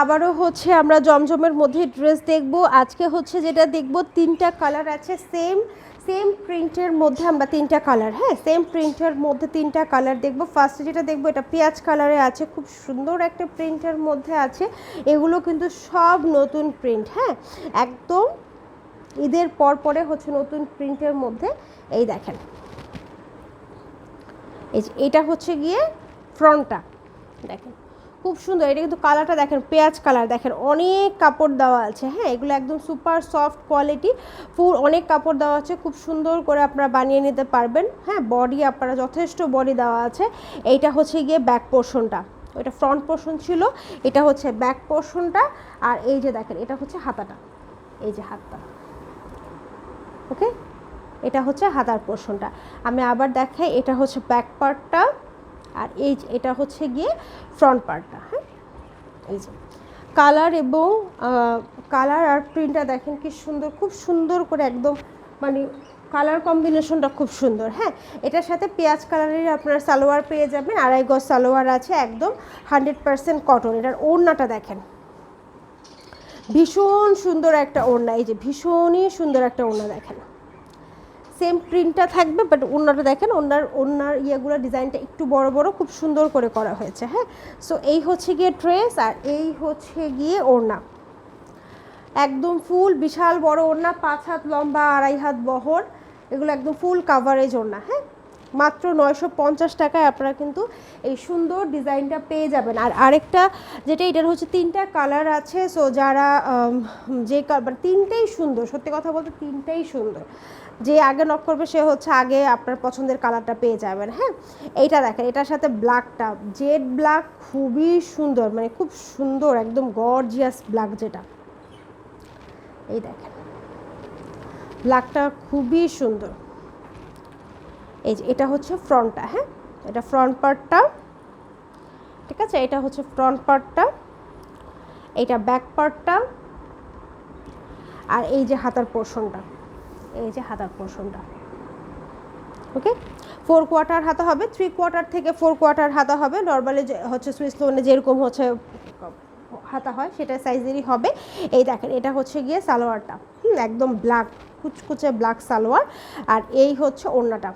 আবারও হচ্ছে আমরা জমজমের মধ্যে ড্রেস দেখব। আজকে হচ্ছে যেটা দেখব, তিনটা কালার আছে, সেম সেম প্রিন্টের মধ্যে আমরা তিনটা কালার হ্যাঁ সেম প্রিন্টের মধ্যে তিনটা কালার দেখব। ফার্স্টে যেটা দেখব, এটা পেঁয়াজ কালারে আছে, খুব সুন্দর একটা প্রিন্টের মধ্যে আছে। এগুলো কিন্তু সব নতুন প্রিন্ট হ্যাঁ একদম ঈদের পর পরে হচ্ছে নতুন প্রিন্টের মধ্যে। এই দেখেন, এই এটা হচ্ছে গিয়ে ফ্রন্টটা, দেখেন। খুব সুন্দর। এটা কিন্তু কালারটা দেখেন, পেঁয়াজ কালার দেখেন। অনেক কাপড় দেওয়া আছে হ্যাঁ? এগুলো একদম সুপার সফট কোয়ালিটি। ফুল অনেক কাপড় দেওয়া আছে, খুব সুন্দর করে আপনারা বানিয়ে নিতে পারবেন হ্যাঁ? বডি আপনারা যথেষ্ট বডি দেওয়া আছে। এইটা হচ্ছে গিয়ে ব্যাক পোর্শনটা। ওইটা ফ্রন্ট পোর্শন ছিল, এটা হচ্ছে ব্যাক পোর্শনটা, আর এই যে দেখেন, এটা হচ্ছে হাতাটা। এই যে হাতটা। ওকে? এটা হচ্ছে হাতার পোর্শনটা। আমি আবার দেখাই, এটা হচ্ছে ব্যাক পার্টটা। আর এই এটা হচ্ছে গিয়ে ফ্রন্ট পার্টটা হ্যাঁ? এই যে কালার এবং কালার আর প্রিন্টটা দেখেন কি সুন্দর, খুব সুন্দর করে একদম মানে কালার কম্বিনেশনটা খুব সুন্দর হ্যাঁ? এটার সাথে পেঁয়াজ কালারের আপনার সালোয়ার পেয়ে যাবেন, আড়াই গজ সালোয়ার আছে, একদম হান্ড্রেড পারসেন্ট কটন এটার ওড়নাটা দেখেন। ভীষণ সুন্দর একটা ওড়না, এই যে ভীষণই সুন্দর একটা ওড়না দেখেন। সেম প্রিন্টটা থাকবে বাট ওনাটা দেখেন, ওনার ওনার ইয়েগুলো ডিজাইনটা একটু বড় বড়, খুব সুন্দর করে করা হয়েছে হ্যাঁ? সো এই হচ্ছে গিয়ে ড্রেস আর এই হচ্ছে গিয়ে ওড়না। একদম ফুল, বিশাল বড় ওড়না, পাঁচ হাত লম্বা, আড়াই হাত বহর, এগুলো একদম ফুল কাভারেজ ওড়না হ্যাঁ? মাত্র নয়শো পঞ্চাশ টাকায় আপনারা কিন্তু এই সুন্দর ডিজাইনটা পেয়ে যাবেন। আর আরেকটা, যেটা এটার হচ্ছে তিনটা কালার আছে সো যারা যে কালার তিনটেই সুন্দর, সত্যি কথা বলতে তিনটেই সুন্দর। যে আগে নক করবে, সে হচ্ছে আগে আপনার পছন্দের কালারটা পেয়ে যাবেন হ্যাঁ? এইটা দেখেন, এটার সাথে ব্ল্যাকটা জেড ব্ল্যাক খুবই সুন্দর মানে খুব সুন্দর, একদম গর্জিয়াস ব্ল্যাক যেটা। এই দেখেন ব্ল্যাকটা খুবই সুন্দর। এই যে, এটা হচ্ছে ফ্রন্টটা হ্যাঁ? এটা ফ্রন্ট পার্টটা ঠিক আছে? এটা হচ্ছে ফ্রন্ট পার্টটা এইটা ব্যাক পার্টটা আর এই যে হাতার পোর্শনটা এই যে হাতার পোর্শনটা ওকে ফোর কোয়ার্টার হাতা হবে থ্রি কোয়ার্টার থেকে ফোর কোয়ার্টার হাতা হবে। নর্মালি যে হচ্ছে সুইস লোনে যেরকম হচ্ছে, হাতা হয় সেটা সাইজেরই হবে। এই দেখেন, এটা হচ্ছে গিয়ে সালোয়ারটা। হুম, একদম ব্ল্যাক কুচকুচে ব্ল্যাক সালোয়ার। আর এই হচ্ছে ওড়নাটা।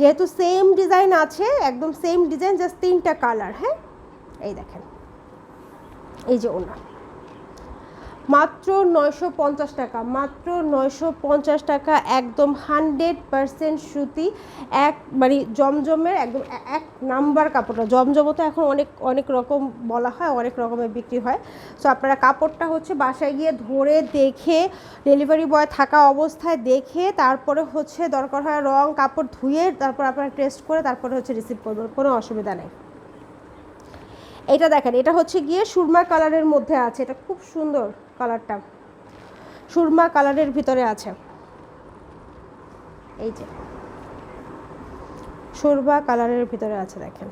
যেহেতু সেম ডিজাইন আছে, একদম সেম ডিজাইন জাস্ট তিনটা কালার হ্যাঁ? এই দেখেন। এই যে ওনা মাত্র নয়শো পঞ্চাশ টাকা, মাত্র নয়শো পঞ্চাশ টাকা, একদম হান্ড্রেড পারসেন্ট সুতি, এক মানে জমজমের একদম এক নাম্বার কাপড়টা, জমজমও তো এখন অনেক অনেক রকম বলা হয়, অনেক রকমের বিক্রি হয়। সো আপনারা কাপড়টা হচ্ছে বাসায় গিয়ে ধরে দেখে ডেলিভারি বয় থাকা অবস্থায় দেখে, তারপরে হচ্ছে দরকার হয় রং কাপড় ধুয়ে, তারপর আপনারা টেস্ট করে, তারপরে হচ্ছে রিসিভ করবেন, কোনো অসুবিধা নেই। এটা দেখেন, এটা হচ্ছে গিয়ে সুরমা কালারের মধ্যে আছে, এটা খুব সুন্দর। কালারটা। সুরমা কালারের ভিতরে আছে। এই যে। সুরমা কালারের ভিতরে আছে, দেখেন।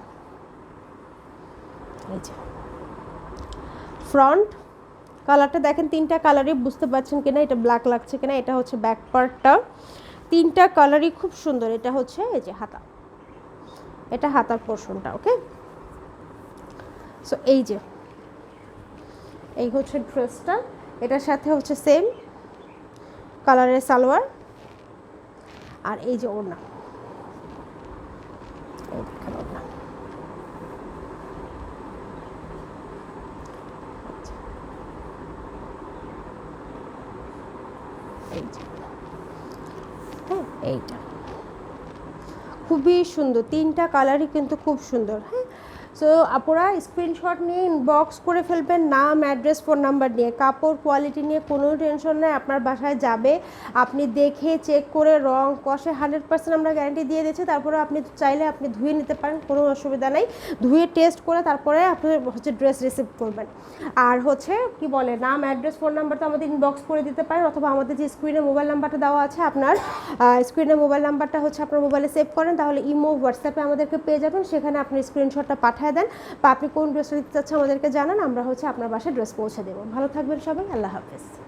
এই যে। ফ্রন্ট কালারটা দেখেন, তিনটা কালারই বুঝতে পারছেন কিনা, এটা ব্ল্যাক লাগছে কিনা, এটা হচ্ছে ব্যাক পার্টটা তিনটা কালারই খুব সুন্দর, এটা হচ্ছে এই যে হাতা। এটা হাতার পোর্শনটা ওকে সো এই যে। এই হচ্ছে ড্রেসটা। এটার সাথে হচ্ছে সেম কালারের সালোয়ার। আর এই যে ওড়না। হ্যাঁ এইটা। খুবই সুন্দর। তিনটা কালারই কিন্তু খুব সুন্দর। হ্যাঁ সো আপনারা স্ক্রিনশট নিয়ে ইনবক্স করে ফেলবেন, নাম অ্যাড্রেস ফোন নাম্বার নিয়ে। কাপড় কোয়ালিটি নিয়ে কোনো টেনশন নেই, আপনার বাসায় যাবে। আপনি দেখে চেক করে, রং কষে হান্ড্রেড পার্সেন্ট আমরা গ্যারান্টি দিয়ে দিচ্ছি তারপরে আপনি চাইলে আপনি ধুয়ে নিতে পারেন, কোনো অসুবিধা নেই। ধুয়ে টেস্ট করে তারপরে আপনি হচ্ছে ড্রেস রিসিভ করবেন। আর হচ্ছে, কি বলে, নাম অ্যাড্রেস ফোন নাম্বার তো আমাদের ইনবক্স করে দিতে পারেন, অথবা আমাদের যে স্ক্রিনে মোবাইল নাম্বারটা দেওয়া আছে, আপনার স্ক্রিনে মোবাইল নাম্বারটা হচ্ছে আপনার মোবাইলে সেভ করেন। তাহলে ইমো হোয়াটসঅ্যাপে আমাদেরকে পেয়ে যাবেন। সেখানে আপনি স্ক্রিনশটটা পাঠিয়ে দেন। বা আপনি কোন ড্রেসটা নিতে চাচ্ছেন আমাদেরকে জানান, আমরা হচ্ছে আপনার বাসায় ড্রেস পৌঁছে দেবো। ভালো থাকবেন সবাই, আল্লাহ হাফেজ।